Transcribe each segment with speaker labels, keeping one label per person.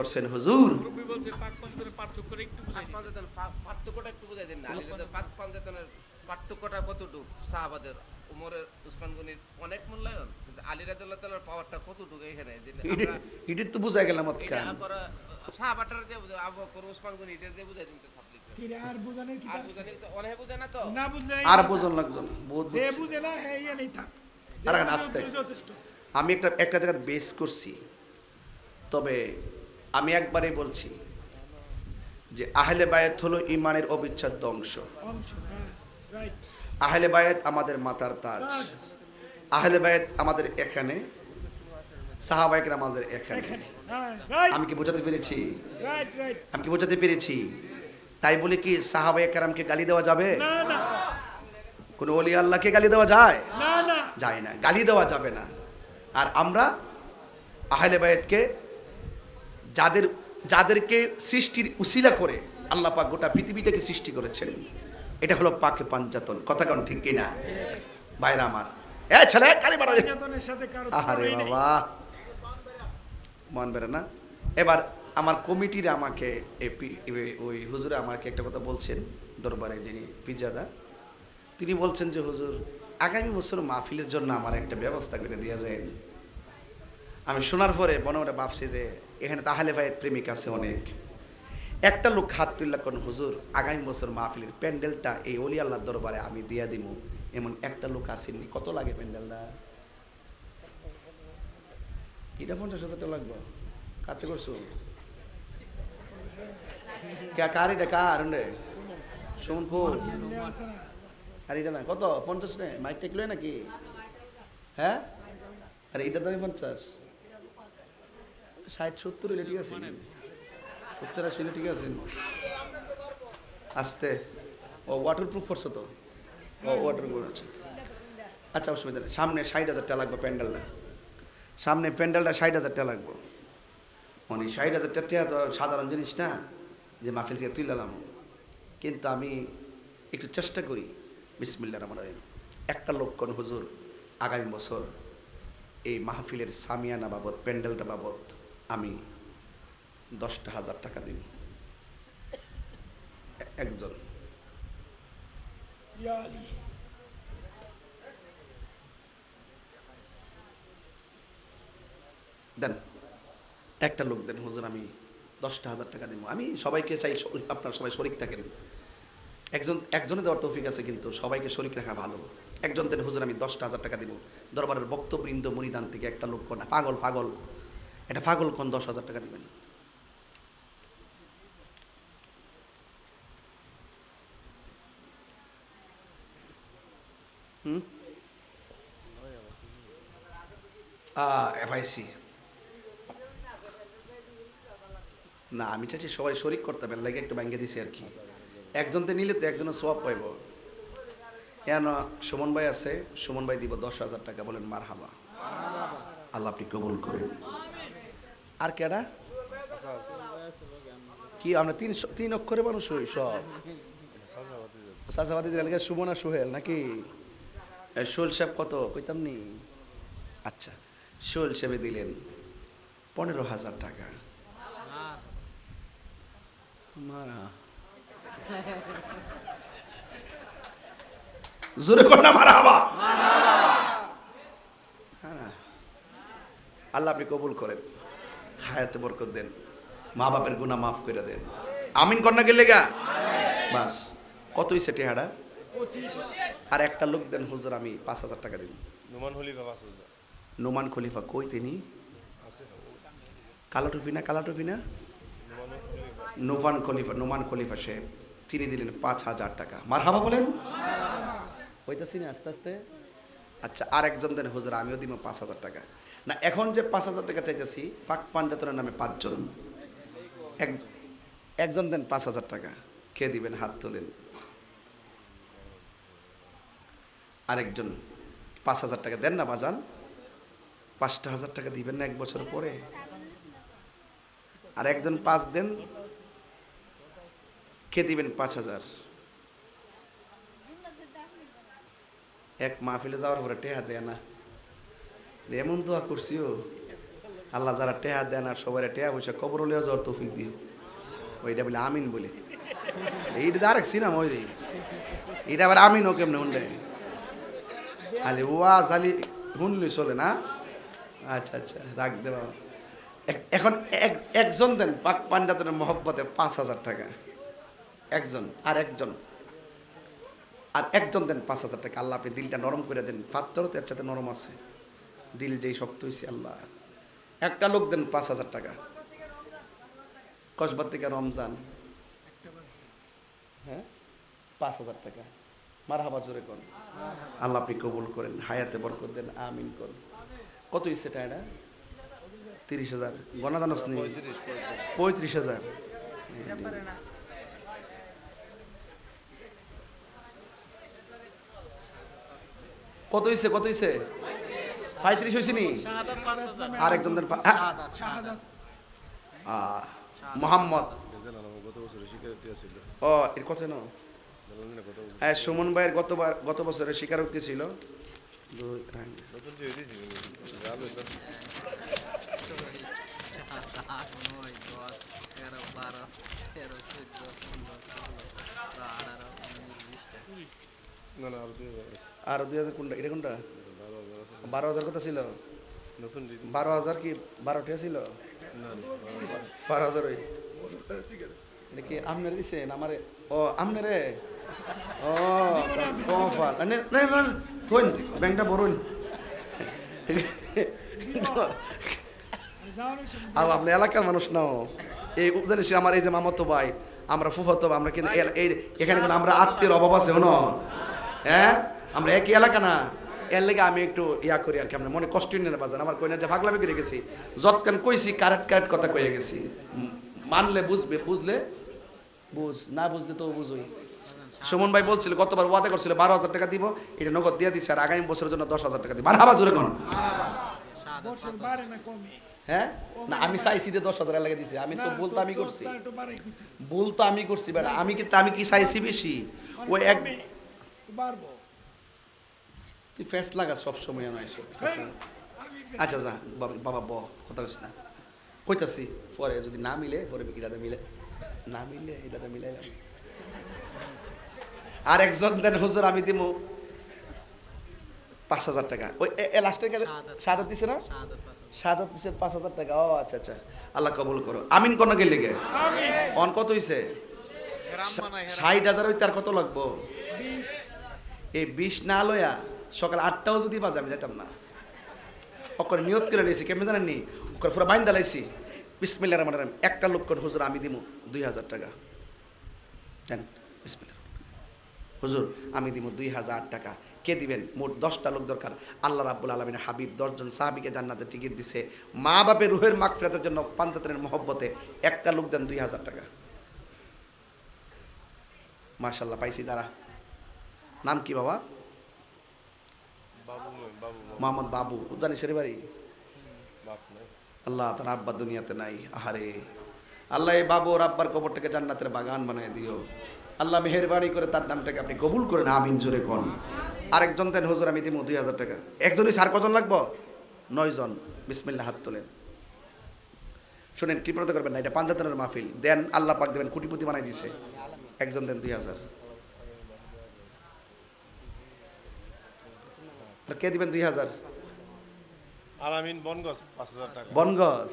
Speaker 1: করছেন হুজুর।
Speaker 2: পার্থক্যটা বুঝাই
Speaker 3: বুঝাই কতটুকু? সাহাবাদের উমরের উসমান গনির অনেক মূল্যায়ন কিন্তু আলী রাদিয়াল্লাহু তাআলার পাওয়ারটা কতটুকু এখানে যে
Speaker 1: ইডির তো বুঝা
Speaker 3: এটা সাহাবাটার বুঝাই আবু বকর উসমান গনি এটা বুঝাই দিতে
Speaker 2: আর?
Speaker 3: বুঝানি
Speaker 1: লাগতো
Speaker 2: যে
Speaker 1: বুঝছি।
Speaker 2: বুঝে না হ্যাঁ যে
Speaker 1: আমি একটা একটা জায়গায় বেস করছি। তবে আমি একবারই বলছি যে আহলে বায়াত হলো ইমানের অবিচ্ছেদ্য অংশ। আহলে বায়াত আমাদের মাতার তাজ। আহলে বায়াত আমাদের এখানে। সাহাবাইকরা আমাদের এখানে। আমি কি বোঝাতে পেরেছি? আমি কি বোঝাতে পেরেছি? তাই বলে কি সাহাবাই কারামকে গালি দেওয়া যাবে? কোনো অলি আল্লাহকে গালি দেওয়া যায়? যায় না, গালি দেওয়া যাবে না। আর আমরা আহলে বায়েতকে যাদের যাদেরকে সৃষ্টির উসিলা করে আল্লাহ পাক গোটা পৃথিবীটাকে সৃষ্টি করেছেন এটা হলো পাকে পাঞ্জাতন। কথা কোন ঠিক কিনা? বাইরে আমার। এ ছেলে কালি বাড়া আহারে বাবা। মন বেড়ে না? এবার আমার কমিটির আমাকে ওই হুজুরে আমাকে একটা কথা বলছেন দরবারে যিনি পিজাদা তিনি বলছেন যে হুজুর আগামী বছর মাহফিলের জন্য আমার একটা ব্যবস্থা করে দেওয়া যায় আমি শোনার পরে মনে মনে ভাবছি যে এখানে তাহলে ভাই প্রেমিক আছে অনেক। একটা লোক হাত তুললা কোন, হুজুর, আগামী বছর মাহফিলের প্যান্ডেলটা এই অলি আল্লাহর দরবারে আমি দিয়া দিব। এমন একটা লোক আসেননি। কত লাগে প্যান্ডেলটা? কিটা পঞ্চাশ হাজার টাকা লাগবে? কাটতে করছ? কার এটা? কার সোমনপুর। আর এটা না, কত? পঞ্চাশ নে? মাইক টেকলো নাকি? হ্যাঁ? আরে এটা তো আমি পঞ্চাশ। ষাট সত্তর হলে ঠিক আছে। সত্তর আশি হলে ঠিক আছে। আস্তে। ও ওয়াটার প্রুফ করছ তো? ও ওয়াটার প্রুফ আছে আচ্ছা অসুবিধা নেই সামনে ষাট হাজার টাকা লাগবে প্যান্ডেলটা সামনে প্যান্ডেলটা ষাট হাজার টাকা লাগবে। মানে ষাট হাজার টাকা তো সাধারণ জিনিস না যে মাহফিল থেকে তুইলাম কিন্তু আমি একটু চেষ্টা করি। বিসমিল্লা রহমান রহিম। একটা লক্ষণ হুজুর আগামী বছর এই মাহফিলের সামিয়ানা বাবদ প্যান্ডেলটা বাবদ আমি দশটা হাজার টাকা দিন। একজন। দেন একটা লোক দেন হুজুর আমি দশটা হাজার টাকা দিব। আমি সবাইকে চাই আপনার সবাই শরিক থাকেন। একজন একজনে দেওয়ার তৌফিক আছে কিন্তু সবাইকে শরিক রাখা ভালো। একজন দেন হুজুর আমি দশটা হাজার টাকা দিব। দরবারের বক্তবৃন্দ মনিদান থেকে একটা লোক না পাগল পাগল। এটা ফাগল কোন দশ হাজার টাকা দিবেন? হুম? না, আমি চাইছি সবাই শরিক করতে পারেন লাগে একটু ব্যাঙ্গে দিছি আর কি। একজনতে নিলে তো একজনের সোয়াব পাইব। কেন সুমন ভাই আছে, সুমন ভাই দিব দশ হাজার টাকা, বলেন মার হাবা আল্লাহ আপনি কবুল করেন। আর কেডা? কি, আমরা তিন তিন অক্ষরে মানুষ হই সব? সাসাবাদী দিলে সুমন সোহেল নাকি? সোহেল সাহেব কত? কইতাম নি? আচ্ছা সোহেল সাহেবে দিলেন পনেরো হাজার টাকা। মারা। জোরে না, মারা হাবা। আল্লাহ আপনি কবুল করেন। হায়াতে বরকত দেন। মা বাপের গুনাহ মাফ করে দেন। আমিন কন্যা গেলে গা? বাস কত হইছে টেহারা আর একটা লোক দেন হুজুর আমি পাঁচ হাজার টাকা দিন
Speaker 4: নুমান হলিফা পাঁচ হাজার।
Speaker 1: নোমান খলিফা কই তিনি? কালো টুপি না কালা টুপি না? নোমান খলিফা। নোমান খলিফা সে তিনি দিলেন পাঁচ হাজার টাকা। মার হাবা বলেন হইতাছি না আস্তে আস্তে। আচ্ছা আর একজন দেন হুজুর আমিও দিব পাঁচ হাজার টাকা। না, এখন যে পাঁচ হাজার টাকা চাইতেছি, পাক পাঞ্জাতনের নামে পাঁচজন। এক- একজন দেন পাঁচ হাজার টাকা। কে দিবেন? হাত তোলেন। আরেকজন, পাঁচ হাজার টাকা দেন না বাজান। পাঁচটা হাজার টাকা দিবেন না এক বছর পরে? আর একজন পাঁচ দেন। কে দিবেন? পাঁচ হাজার। এক মাহফিলে যাওয়ার পরে টেহা দেয় না। এমন দোয়া করছিও আল্লাহ যারা টেহা দেন আর সবাই টেহা পয়সা কবর হলেও যাওয়ার তৌফিক দিও ওইটা বলে আমিন বলে। এইটা আরেক সিনেমা ওই রে। এটা আবার আমিনও কেমনে শুনলে? আলে ওয়াজ আলি শুনলি চলে না? আচ্ছা আচ্ছা রাখ দে বাবা। এখন এক- একজন দেন পাক পাঞ্জাতনের মহব্বতে পাঁচ হাজার টাকা। একজন, আর একজন। আর একজন দেন পাঁচ হাজার টাকা। আল্লাহ আপনি দিলটা নরম করে দেন। পাত্রও তো এর সাথে নরম আছে। দিল যেই শক্ত হয়েছে আল্লাহ। একটা লোক দেন পাঁচ হাজার টাকা। কসবার থেকে রমজান। হ্যাঁ? পাঁচ হাজার টাকা। মার হাবা জোরে করেন আল্লাহ আপনি কবুল করেন, হায়াতে বরকত দেন, আমিন করেন কত ইচ্ছে এটা তিরিশ হাজার। গণা জানোস নি পঁয়ত্রিশ হাজার। কত হয়েছে কত হইছে? পঁয়ত্রিশ হয়েছে নি আর একজন হ্যাঁ? মোহাম্মদ। ও এর কথা না হ্যাঁ সুমন ভাইয়ের গতবার গত বছরের স্বীকারোক্তি ছিল।
Speaker 4: আর দুই হাজার
Speaker 1: কোনটা এটা কোনটা?
Speaker 4: বারো হাজার
Speaker 1: কথা ছিল।
Speaker 4: নতুন
Speaker 1: বারো হাজার কি বারোটা ছিল? বারো হাজার ওই। এটা কি আপনারে দিছেন আমারে? ও কফাল থইন ব্যাংকটা বরুন আর আপনি এলাকার মানুষ নাও এই জানিস আমার এই যে মামাতো ভাই আমরা ফুফাতো আমরা কিন্তু এখানে কিন্তু আমরা আত্মীয় অভাব আছে হ্যাঁ? আমরা একই এলাকা না। এর লেগে আমি একটু ইয়া করি আর কি আমরা মনে কষ্ট নিয়ে বাজান। আমার কইনা যে ভাগলামি করে গেছি। যৎকান কইছি কারেক্ট কারেক্ট কথা কয়ে গেছি। মানলে বুঝবে বুঝলে বুঝ না বুঝলে তো বুঝই। সুমন ভাই বলছিল গতবার ওয়াদা করছিল বারো হাজার টাকা দিব এটা নগদ দিয়ে দিচ্ছে আর আগামী বছরের জন্য দশ হাজার টাকা দিব। আর হাবা জোরে কোন। হ্যাঁ? না আমি চাইছি যে দশ হাজার লাগে দিছি। আমি তো বলতো আমি করছি।
Speaker 2: দোস্ত একটু বাড়াই করতে।
Speaker 1: ভুল তো আমি করছি বেটা। আমি কি আমি কি চাইছি বেশি? ওই এক
Speaker 2: বাড়বো।
Speaker 1: তুই ফ্যাস লাগা সব সময় আমার এসে আচ্ছা যা বাবা বাবা ব কথা কইস না। কইতাছি পরে যদি না মিলে পরে এটাতে মিলে। না মিলে এটাতে মিলাইলাম আর একজন দেন হুজুর আমি দিমু পাঁচ হাজার টাকা। ওই লাস্টের কাছে সাদা দিছে না?
Speaker 5: পাঁচ
Speaker 1: সাদা দিছে পাঁচ হাজার টাকা। ও আচ্ছা আচ্ছা। আল্লাহ কবুল করো। আমিন কোন গেলে গে। অন কত হইছে? ষাট হাজার হইতে আর কত লাগবো?
Speaker 2: বিশ।
Speaker 1: এই বিষ না লয়া সকাল আটটাও যদি বাজে, আমি যাইতাম না। ওকরে নিয়ত করে নিয়েছি কেমন জানেন নি ওকরে পুরো বাইন্দা লাইছি। বিসমিল্লা রহমান রহিম। একটা লোক করে হুজুর, আমি দিমু দুই হাজার টাকা। জান বিসমিল্লা হুজুর, আমি দিমু দুই হাজার টাকা। কে দিবেন? মোট দশটা লোক দরকার। আল্লাহ রাব্বুল আলমিন হাবিব দশজন সাহাবিকে জান্নাতের টিকিট দিছে। মা বাপের রুহের মাগফিরাতের জন্য পাঞ্জাতনের মহব্বতে একটা লোক দেন দুই হাজার টাকা। মাশাল্লাহ পাইছি তারা নাম কি বাবু? মোহাম্মদ বাবু জানি সেরে বাড়ি আল্লাহ তার আব্বা দুনিয়াতে নাই, আহারে। আল্লাহ এই বাবু ওর আব্বার কবরটাকে জান্নাতের বাগান বানিয়ে দিও। আল্লাহ মেহরবানি করে তার নামটাকে আপনি কবুল করেন, আমিন জোরে কন। আরেকজন দেন, হুজুর, আমি দিব দুই হাজার টাকা। একজনই স্যার কজন লাগবো? নয় জন। বিসমিল্লা হাত তোলেন। শোনেন কৃপণতা করবেন না, এটা পাঞ্জাতনের মাহফিল। দেন, আল্লাহ পাক দেবেন, কোটিপতি বানাই দিছে। একজন দেন দুই হাজার। কে দিবেন দুই হাজার?
Speaker 4: আলামিন বনগছ পাঁচ হাজার টাকা।
Speaker 1: বনগজ।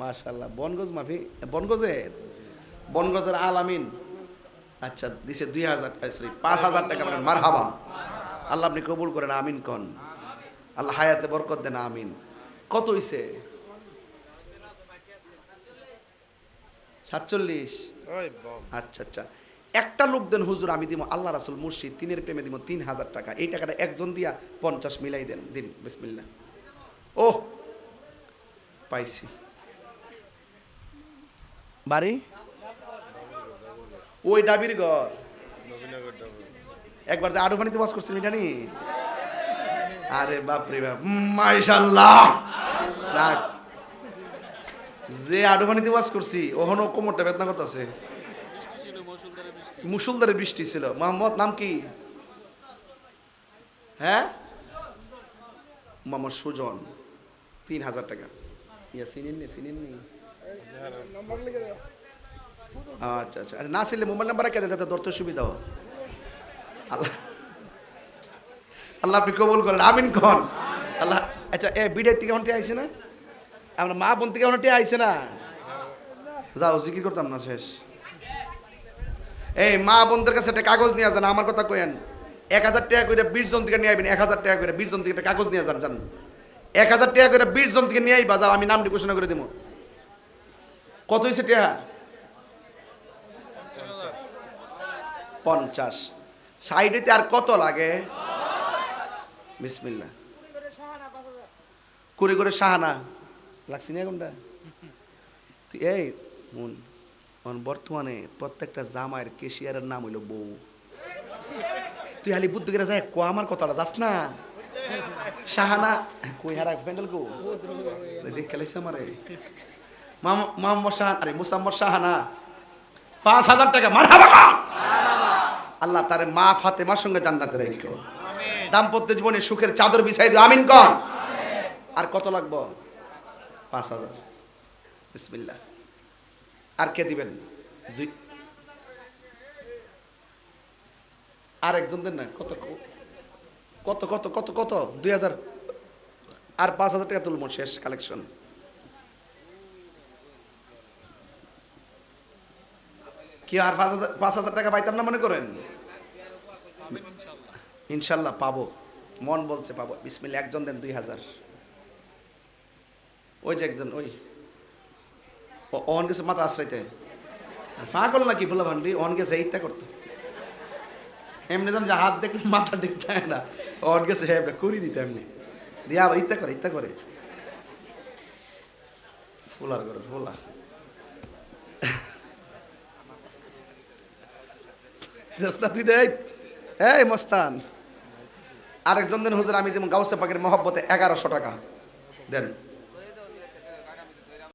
Speaker 1: মাশাল্লাহ বনগজ মাফি বনগজের? বনগজের আলামিন। আচ্ছা দিছে দুই হাজার সরি পাঁচ হাজার টাকা বলেন মার হাবা আল্লাহ আপনি কবুল করেন আমিন কন। আল্লাহ হায়াতে বরকত দেন আমিন। কত হইছে? সাতচল্লিশ। আচ্ছা আচ্ছা। একটা লোক দেন, হুজুর, আমি দিব আল্লাহ রাসুল মুর্শিদ, তিনের প্রেমে দিব তিন হাজার টাকা। এই টাকাটা একজন দিয়া পঞ্চাশ মিলাই দেন, দিন বিসমিল্লা ও পাইছি। বাড়ি? ওই ডাবির ঘর। একবার যে আডুফানিতে বাস করছিলাম এটা নি? আরে বাপরে বাপ মাইশাল্লাহ রাখ। যে আডুফানিতে বাস করছি ওখানে কোমরটা বেদনা করতেছে। মুসুলধারে বৃষ্টি ছিল। মোহাম্মদ নাম কি? হ্যাঁ? মোহাম্মদ সুজন। তিন হাজার টাকা। ইয়া, চিনেন নি চিনেন নি। আচ্ছা আচ্ছা। না ছিলে মোবাইল নাম্বার কে দেন যাতে ধরতে সুবিধা আল্লাহ। আল্লাহ আপনি কবুল করেন। আমিন কন। আল্লাহ। আচ্ছা এ বিডের থেকে অনটি আইছে না? আমরা মা বোন থেকে অনটি আইছে না? যাও, জিকির করতাম না, শেষ। এই মা বোনদের কাছে একটা কাগজ নিয়ে যান, আমার কথা কয়েন এক হাজার টাকা করে বীর জন থেকে নিয়ে আইবেন, এক হাজার টাকা করে বীর জন থেকে একটা কাগজ নিয়ে যান যান। এক হাজার টাকা করে বীর জন থেকে নিয়ে আইবা, যাও, আমি নামটি ঘোষণা করে দেবো কত হয়েছে টাকা পঞ্চাশ। সাইডেতে আর কত লাগে? বিসমিল্লা করে করে সাহানা লাগছি না কোনটা এই, মন। এখন বর্তমানে প্রত্যেকটা জামাইয়ের কেশিয়ারের নাম হইল বউ। তুই খালি বুদ্ধি করে যাই কো আমার কথাটা, যাস না। সাহানা কই হারা প্যান্ডেল কো দেখ খেলাইছে আমারে। মোহাম্মদ শাহান আরে মুসাম্মদ সাহানা পাঁচ হাজার টাকা মার আল্লাহ তারে মা ফাতেমার সঙ্গে জান্নাতে রেখো দাম্পত্য জীবনে সুখের চাদর বিছাই দিও, আমিন কর। আর কত লাগবো? পাঁচ হাজার। বিসমিল্লাহ। আর কে দিবেন? দুই আর একজন দেন না, কত কত কত কত কত? দুই হাজার আর পাঁচ হাজার টাকা তুলবো, শেষ কালেকশন কি আর পাঁচ হাজার পাঁচ হাজার টাকা পাইতাম না মনে করেন? ইনশাল্লাহ পাবো। মন বলছে পাবো। বিসমিল্লা একজন দেন দুই হাজার। ওই যে একজন, ওই। অন গেছে, মাথা আশ্রাইতে। ফা করল না কি বলে ভান্ডি অন গেছে, ইত্যা করতো। এমনি যেন যে হাত দেখলে মাথা হয় না। অন গেছে হ্যাঁ করি দিতে এমনি। দিয়ে আবার ইত্যা করে ইত্যা করে। ফুলার করে ফুলা তুই দেখ। এই মস্তান। আরেকজন দেন হুজুর, আমি দেবো গাউসে পাকের মহব্বতে এগারোশো টাকা। দেন।